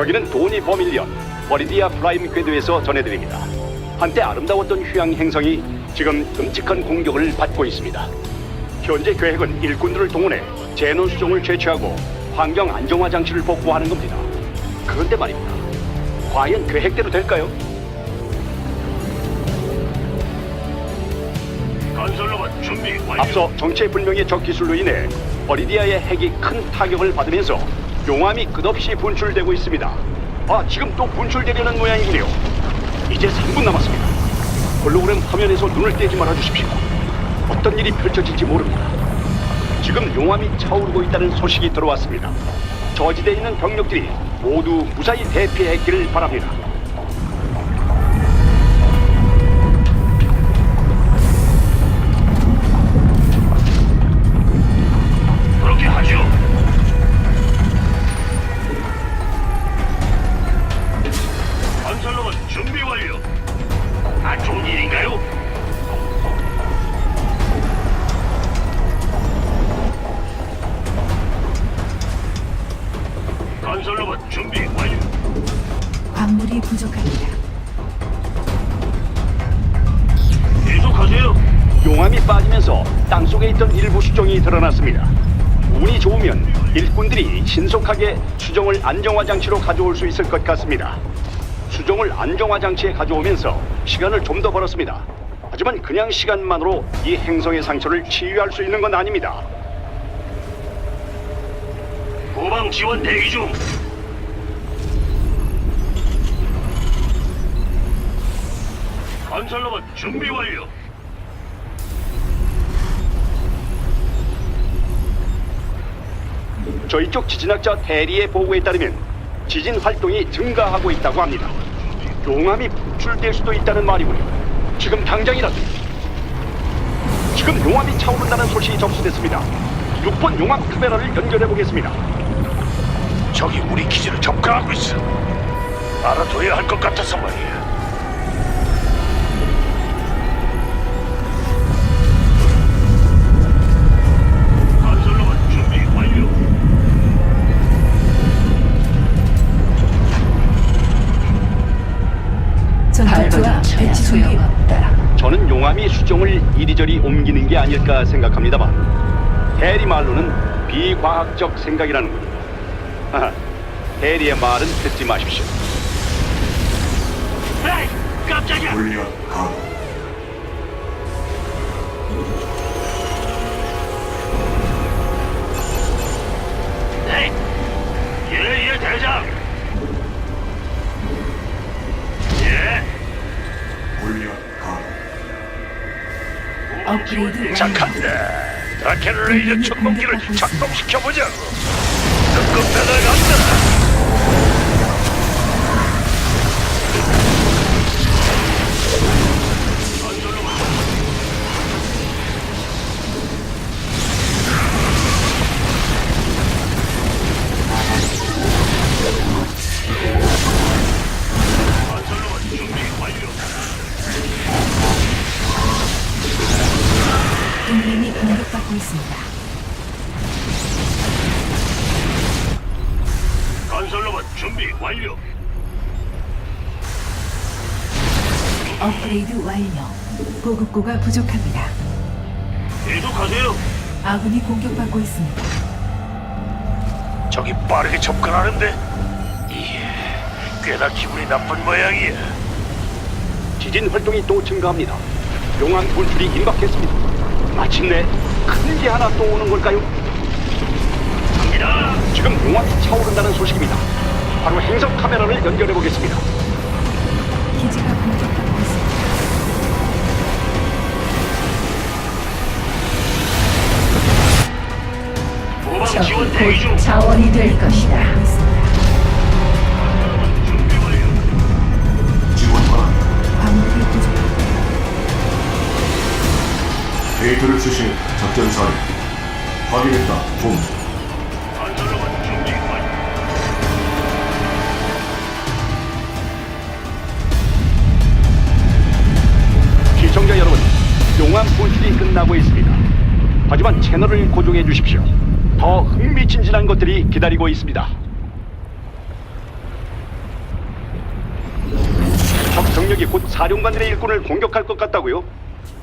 여기는 도니 버밀리언 버리디아 프라임 궤도에서 전해드립니다. 한때 아름다웠던 휴양 행성이 지금 끔찍한 공격을 받고 있습니다. 현재 계획은 일꾼들을 동원해 제노 수종을 채취하고 환경 안정화 장치를 복구하는 겁니다. 그런데 말입니다. 과연 계획대로 될까요? 건설로봇 준비 완료. 앞서 정체 불명의 적 기술로 인해 버리디아의 핵이 큰 타격을 받으면서 용암이 끝없이 분출되고 있습니다. 아, 지금 또 분출되려는 모양이군요. 이제 3분 남았습니다. 홀로그램 화면에서 눈을 떼지 말아 주십시오. 어떤 일이 펼쳐질지 모릅니다. 지금 용암이 차오르고 있다는 소식이 들어왔습니다. 저지대에 있는 병력들이 모두 무사히 대피했기를 바랍니다. 수정을 안정화 장치로 가져올 수 있을 것 같습니다. 수정을 안정화 장치에 가져오면서 시간을 좀 더 벌었습니다. 하지만 그냥 시간만으로 이 행성의 상처를 치유할 수 있는 건 아닙니다. 후방 지원 대기 중. 건설로봇 준비 완료. 저희 쪽 지진학자 대리의 보고에 따르면 지진 활동이 증가하고 있다고 합니다. 용암이 분출될 수도 있다는 말이군요. 지금 당장이라도 지금 용암이 차오른다는 소식이 접수됐습니다. 6번 용암 카메라를 연결해 보겠습니다. 적이 우리 기지를 접근하고 있어. 알아둬야 할 것 같아서 말이야. 배치 준비 저는 용암이 수종을 이리저리 옮기는 게 아닐까 생각합니다만 대리 말로는 비과학적 생각이라는군요. 대리의 말은 듣지 마십시오. 에이, 깜짝이야. 훈련 가 업그레이드 완료. 착한데. 라켓 레이저 천문기를 작동시켜보자고. 특급 배달 간다. 보급고가 부족합니다. 계속하세요. 아군이 공격받고 있습니다. 저기 빠르게 접근하는데. 이게 꽤나 기분이 나쁜 모양이야. 지진 활동이 또 증가합니다. 용암 분출이 임박했습니다. 마침내 큰 게 하나 또 오는 걸까요? 갑니다. 지금 용암이 차오른다는 소식입니다. 바로 행성 카메라를 연결해 보겠습니다. 기지가 공격받고 대기 중. 자원이 될 것이다. 광물이. 데이터를 수신해 작전 사례 확인했다 본. 시청자 여러분, 용암 분출이 끝나고 있습니다. 하지만 채널을 고정해 주십시오. 더 흥미진진한 것들이 기다리고 있습니다. 적 정력이 곧 사령관들의 일꾼을 공격할 것 같다고요?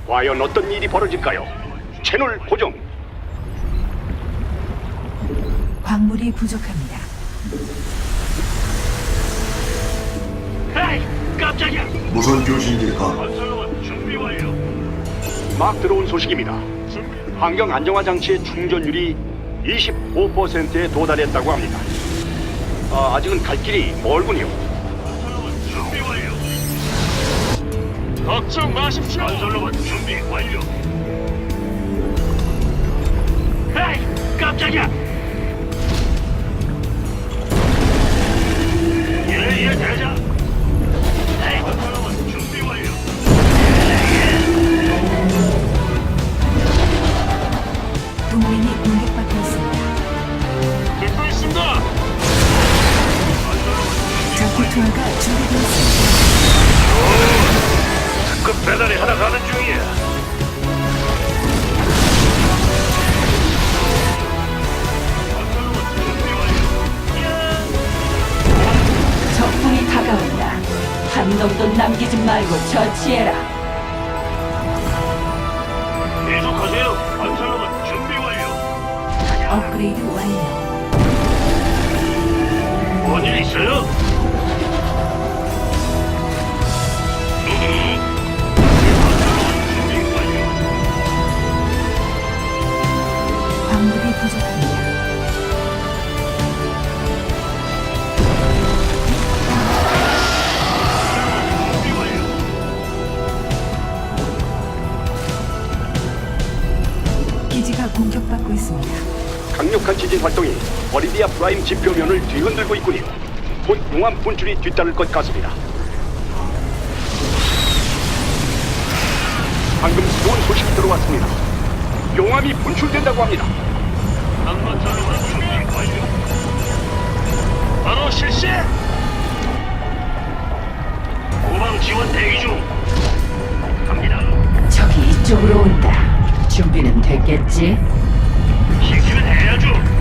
과연 어떤 일이 벌어질까요? 채널 고정. 광물이 부족합니다. 에이, 깜짝이야. 무슨 교신일까? 막 들어온 소식입니다. 환경 안정화 장치의 충전율이 25%에 도달했다고 합니다. 아, 아직은 갈 길이 멀군요. 준비 완료. 걱정 마십시오. 건설로만 준비 완료. 에이, 깜짝이야. 예예 대장. 듣고 있습니다. 전투 투하가 준비되어 있습니다. 특급 배달이 하나 가는 중이야. 적군이 다가온다. 한 놈도 남기지 말고 처치해라. 활동이 버리디아 프라임 지표면을 뒤흔들고 있군요. 곧 용암 분출이 뒤따를 것 같습니다. 방금 좋은 소식이 들어왔습니다. 용암이 분출된다고 합니다. 한번처럼 준비 완료. 바로 실시. 후방 지원 대기 중. 갑니다. 적이 이쪽으로 온다. 준비는 됐겠지? 시키면 해야죠.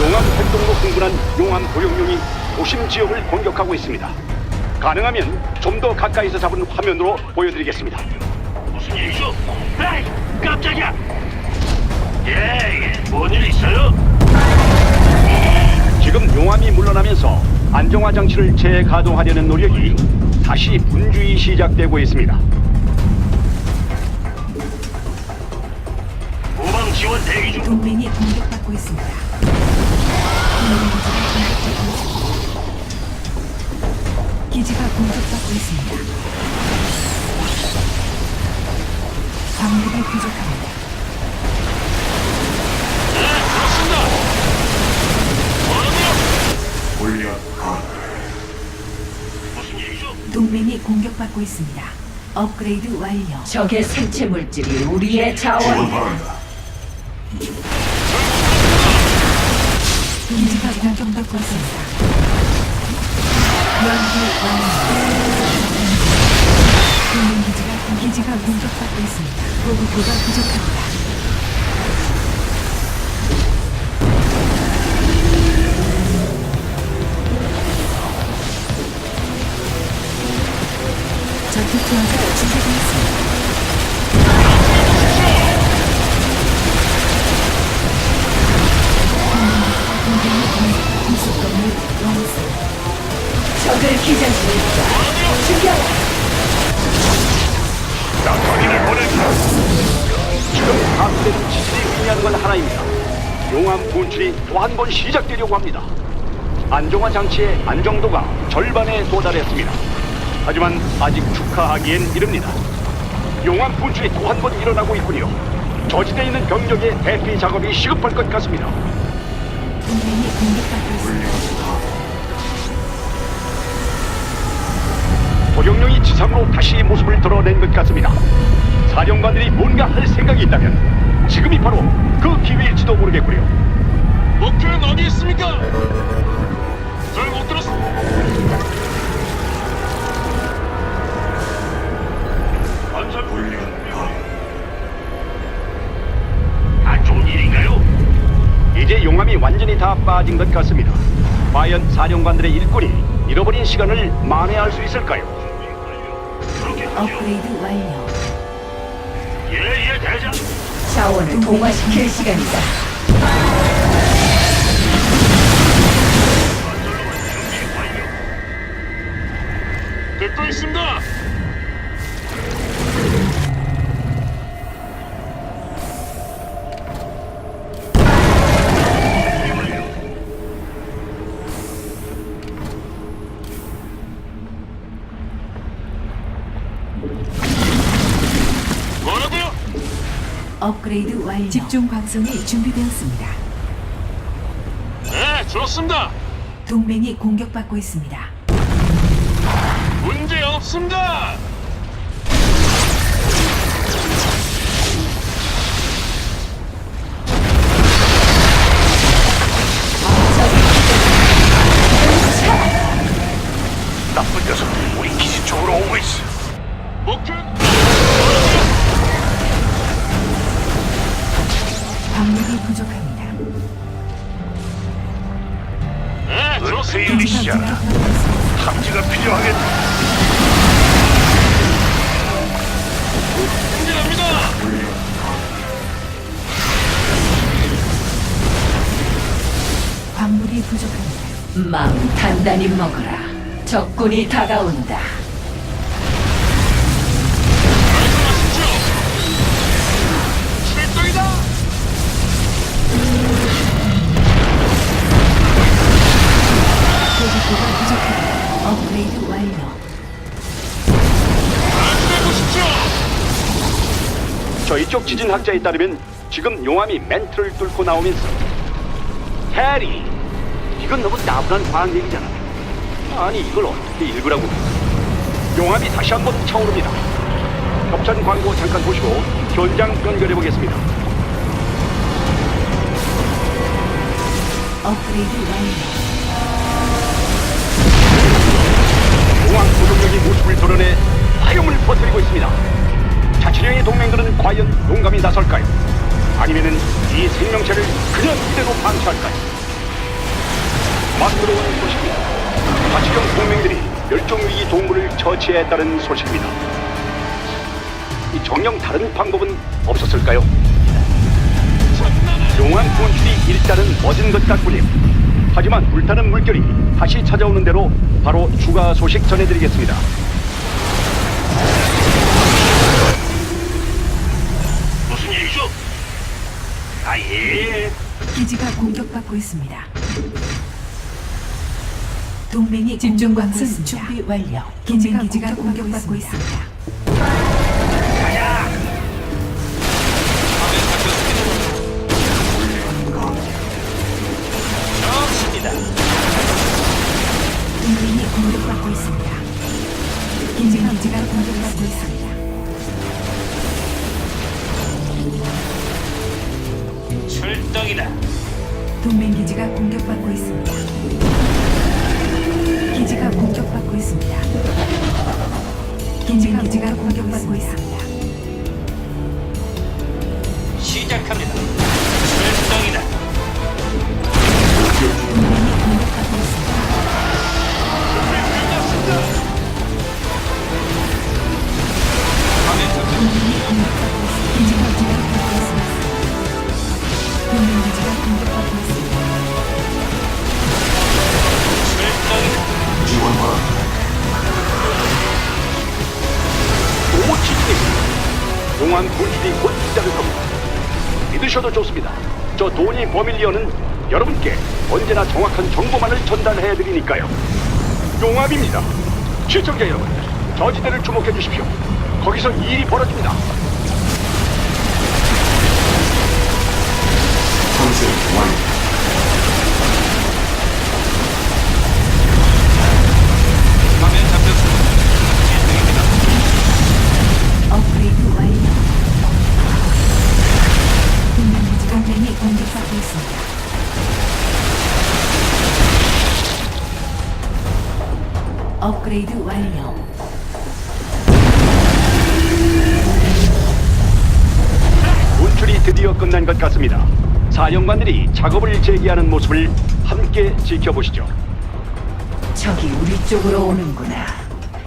용암 활동으로 흥분한 용암 고용룡이 도심 지역을 공격하고 있습니다. 가능하면 좀 더 가까이서 잡은 화면으로 보여드리겠습니다. 무슨 일이죠? 에이, 깜짝이야. 예, 예. 뭔일 있어요? 지금 용암이 물러나면서 안정화 장치를 재가동하려는 노력이 다시 분주히 시작되고 있습니다. 후방 지원 대기 중. 동맹이 공격받고 있습니다. 기지가 공격받고 있습니다. 광물이 부족합니다. 네, 그렇습니다. 뭐라고요? 골리앗 가동. 무슨 일이죠? 동맹이 공격받고 있습니다. 업그레이드 완료. 적의 생체 물질이 우리의 자원. 기지가 공격받고 있습니다. 기지가 공격받고 있습니다. 보급고가 부족합니다. 합니다. 안정화 장치의 안정도가 절반에 도달했습니다. 하지만 아직 축하하기엔 이릅니다. 용암 분출이 또 한 번 일어나고 있군요. 저지대에 있는 병력의 대피 작업이 시급할 것 같습니다. 도경령이 지상으로 다시 모습을 드러낸 것 같습니다. 사령관들이 뭔가 할 생각이 있다면 지금이 바로 그 기회일지도 모르겠군요. 목표는 어디 있습니까? 잘 못 들었어. 건설 골리앗 가동. 안 좋은 일인가요? 이제 용암이 완전히 다 빠진 것 같습니다. 과연 사령관들의 일꾼이 잃어버린 시간을 만회할 수 있을까요? 업그레이드 완료. 예예 대장. 자원을 동화시킬 시간이다. 듣고 있습니다. 뭐라고요? 업그레이드 완료. 집중 방송이 준비되었습니다. 네, 좋습니다. 동맹이 공격받고 있습니다. 없습니다. 나쁜 녀석들이 우리 기지 쪽으로 오고 있어. 목표 광물이 부족합니다. 네, 좋습니다. 공격받고 있습니다. 탐지가 필요하겠다. 마음 단단히 먹어라. 적군이 다가온다. 말씀하십시오. 출동이다. 보급고가 부족합니다. 업그레이드 완료. 말씀해 보십시오. 저희 쪽 지진 학자에 따르면 지금 용암이 멘트를 뚫고 나오면서 해리 이건 너무 나분한 과학 얘기잖아 아니 이걸 어떻게 읽으라고 용암이 다시 한번 차오릅니다 협찬 광고 잠깐 보시고 현장 연결해 보겠습니다 업그레이드 완료. 용암 고동력이 모습을 드러내 화염을 퍼뜨리고 있습니다 자치령의 동맹들은 과연 용감히 나설까요? 아니면은 이 생명체를 그냥 이대로 방치할까요? 막 들어오는 소식입니다. 자치령 동맹들이 멸종위기 동물을 처치했다는 소식입니다. 이 정령 다른 방법은 없었을까요? 용암 분출이 일단은 멎은 것 같군요. 하지만 불타는 물결이 다시 찾아오는 대로 바로 추가 소식 전해드리겠습니다. 무슨 일이죠? 아 예. 기지가 공격받고 있습니다. 동맹이 집중 방송 준비 완료. 기지가 기지가 공격받고 있습니다. 좋습니다. 동맹이 공격받고 있습니다. 기지가 기지가 공격받고 있습니다. 출동이다. 동맹 기지가 공격받고 있습니다. 기지가 공격받고 있습니다. 동맹 기지가 공격받고 있습니다. 용암 분출이 곧 시작할 겁니다. 믿으셔도 좋습니다. 저 도니 버밀리언은 여러분께 언제나 정확한 정보만을 전달해 드리니까요. 용암입니다. 시청자 여러분, 저 지대를 주목해 주십시오. 거기서 일이 벌어집니다. 탐색 완료. 업그레이드 완료. 분출이 드디어 끝난 것 같습니다. 사령관들이 작업을 재개하는 모습을 함께 지켜보시죠. 저기 우리 쪽으로 오는구나.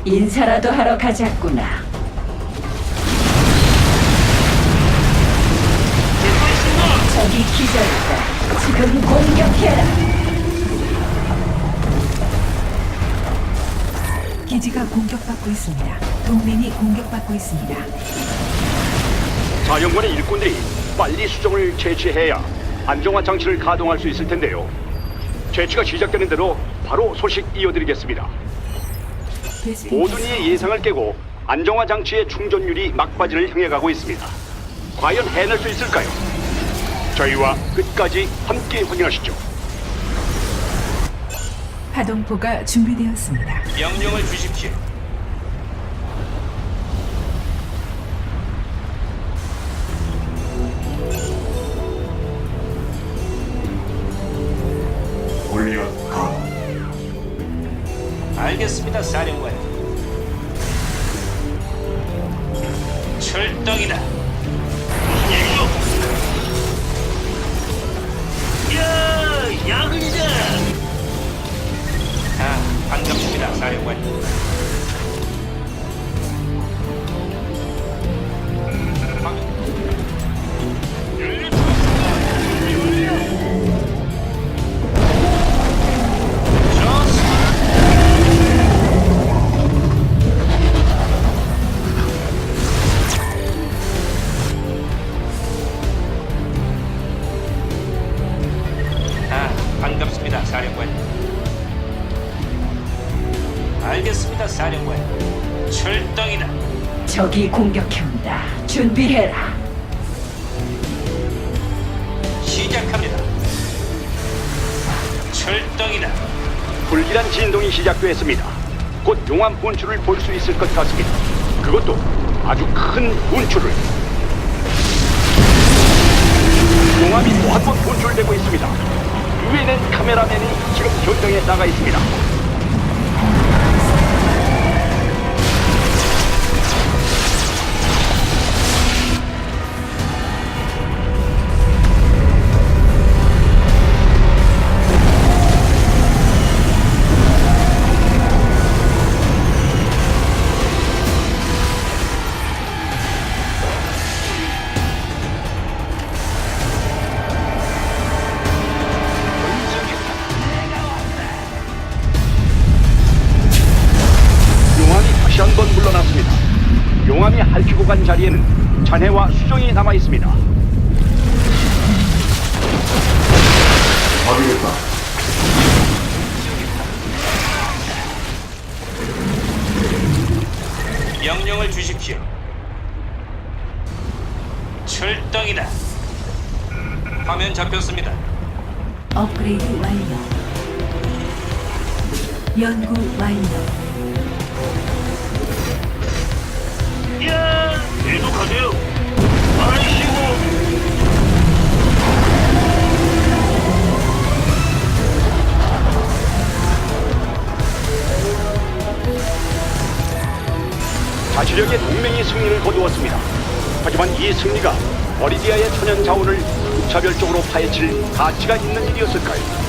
인사라도 하러 가자꾸나. 저기 기절이다. 지금 공격해라. 기지가 공격받고 있습니다. 동맹이 공격받고 있습니다. 사령관의 일꾼들이 빨리 수정을 채취해야 안정화 장치를 가동할 수 있을 텐데요. 채취가 시작되는 대로 바로 소식 이어드리겠습니다. 모든 이의 예상을 깨고 안정화 장치의 충전율이 막바지를 향해 가고 있습니다. 과연 해낼 수 있을까요? 저희와 끝까지 함께 확인하시죠. 파동포가 준비되었습니다. 명령을 주십시오. 적이 공격해온다. 준비해라. 시작합니다. 출동이다. 불길한 진동이 시작되었습니다. 곧 용암 분출을 볼 수 있을 것 같습니다. 그것도 아주 큰 분출을. 용암이 또 한 번 분출되고 있습니다. 위에는 카메라맨이 지금 현장에 나가 있습니다. 용암이 핥히고 간 자리에는 잔해와 수정이 남아 있습니다. 가비겠다 명령을 주십시오. 출동이다. 화면 잡혔습니다. 업그레이드 완료. 연구 완료. 야, 계속하세요. 아이씨고. 자치력의 동맹이 승리를 거두었습니다. 하지만 이 승리가 버리디아의 천연 자원을 무차별적으로 파헤칠 가치가 있는 일이었을까요?